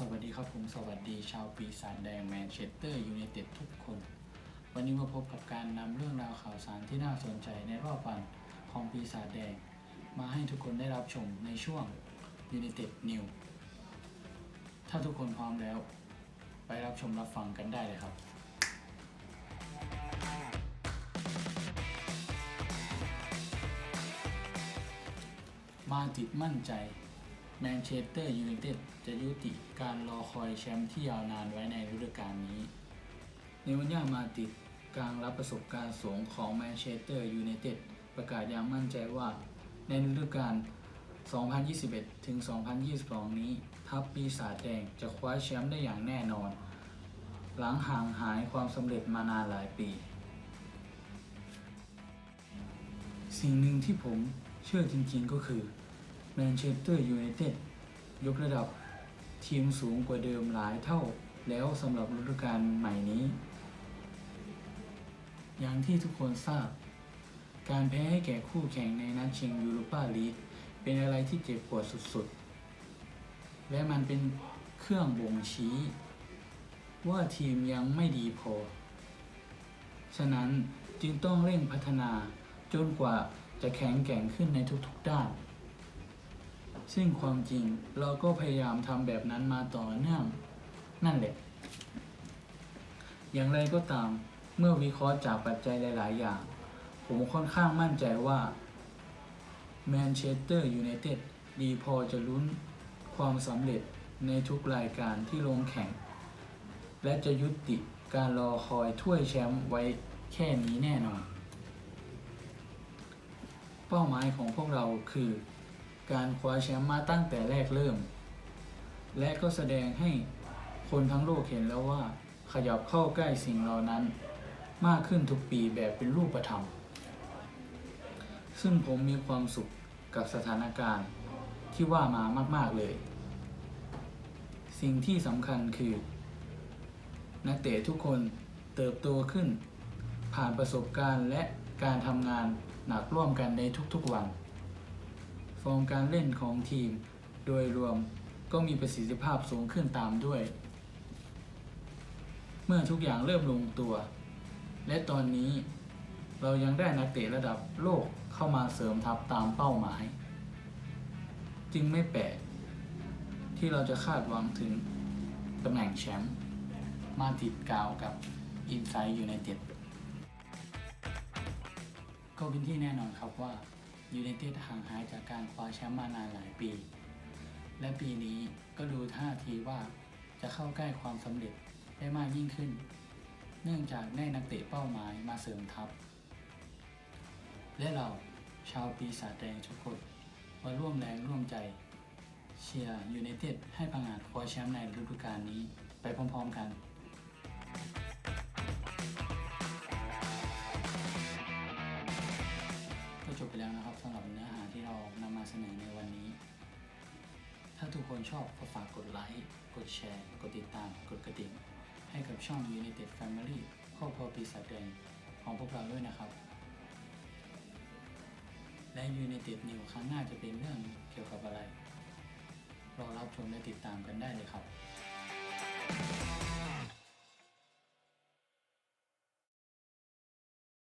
สวัสดีครับผมสวัสดีชาวปีศาจแดงแมนเชสเตอร์ยูไนเต็ดทุกคน วันนี้มาพบกับการนำเรื่องราวข่าวสารที่น่าสนใจในรอบวันของปีศาจแดง มาให้ทุกคนได้รับชมในช่วงยูไนเต็ดนิวถ้าทุกคนพร้อมแล้ว ไปรับชมรับฟังกันได้เลยครับมาติดมั่นใจ แมนเชสเตอร์ยูไนเต็ดจะยุติการรอคอยแชมป์ที่ยาวนานไว้ในฤดูกาลนี้ในวันย่ามาติดกลางรับประสบการณ์สูงของแมนเชสเตอร์ยูไนเต็ดประกาศอย่างมั่นใจว่า ในฤดูกาล 2021 ถึง 2022 นี้ ทัพปีศาจแดงจะคว้าแชมป์ได้อย่างแน่นอน หลังห่างหายความสำเร็จมานานหลายปี สิ่งหนึ่งที่ผมเชื่อจริงๆก็คือ แมนเชสเตอร์ยูไนเต็ดยกระดับทีมสูงกว่าเดิมหลายเท่าแล้วสำหรับฤดูกาลใหม่นี้ อย่างที่ทุกคนทราบ การแพ้ให้แก่คู่แข่งในนัดชิงยูโรปาลีกเป็นอะไรที่เจ็บปวดสุดๆ และมันเป็นเครื่องบ่งชี้ ว่าทีมยังไม่ดีพอ ฉะนั้นจึงต้องเร่งพัฒนาจนกว่าจะแข็งแกร่งขึ้นในทุกๆด้าน ซึ่งความจริงเราก็พยายามทำแบบนั้นมาต่อเนื่องนั่นแหละ อย่างไรก็ตามเมื่อวิเคราะห์จากปัจจัยหลาย ๆ อย่าง ผมค่อนข้างมั่นใจว่าแมนเชสเตอร์ยูไนเต็ดดีพอจะลุ้นความสำเร็จในทุกรายการที่ลงแข่ง และจะยุติการรอคอยถ้วยแชมป์ไว้แค่นี้แน่นอน เป้าหมายของพวกเราคือ การคว้าแชมป์มาตั้งแต่แรกเริ่ม และก็แสดงให้คนทั้งโลกเห็นแล้วว่าขยับเข้าใกล้สิ่งเหล่านั้น มากขึ้นทุกปีแบบเป็นรูปธรรม ซึ่งผมมีความสุขกับสถานการณ์ที่ว่ามามากๆเลย สิ่งที่สำคัญคือ นักเตะทุกคนเติบโตขึ้น ผ่านประสบการณ์และการทำงานหนักร่วมกันในทุกๆวัน ฟอร์มการเล่นของทีม โดยรวมก็มีประสิทธิภาพสูงขึ้นตามด้วย เมื่อทุกอย่างเริ่มลงตัว และตอนนี้เรายังได้นักเตะระดับโลกเข้ามาเสริมทัพตามเป้าหมาย จึงไม่แปลกที่เราจะคาดหวังถึงตำแหน่งแชมป์มาติดกาวกับอินไซ e ์ยูไนเต็ดก็เป็นที่แน่นอนครับว่า ยูไนเต็ดห่างหายจากการคว้าแชมป์มานานหลายปี และปีนี้ก็ดูท่าทีว่าจะเข้าใกล้ความสำเร็จได้มากยิ่งขึ้น เนื่องจากได้นักเตะเป้าหมายมาเสริมทัพ และเราชาวปีศาจแดงทุกคนมาร่วมแรงร่วมใจเชียร์ยูไนเต็ดให้พังอาจคว้าแชมป์ในฤดูกาลนี้ไปพร้อมๆกัน แล้วนะครับสำหรับเนื้อหาที่เรานำมาเสนอในวันนี้ ถ้าทุกคนชอบก็ฝากกดไลค์ กดแชร์ กดติดตาม กดกระดิ่ง ให้กับช่อง United Family ครอบครัวปีศาจแดงของพวกเราด้วยนะครับ และ United New ครั้งหน้าจะเป็นเรื่องเกี่ยวกับอะไรรอรับชมและติดตามกันได้เลยครับ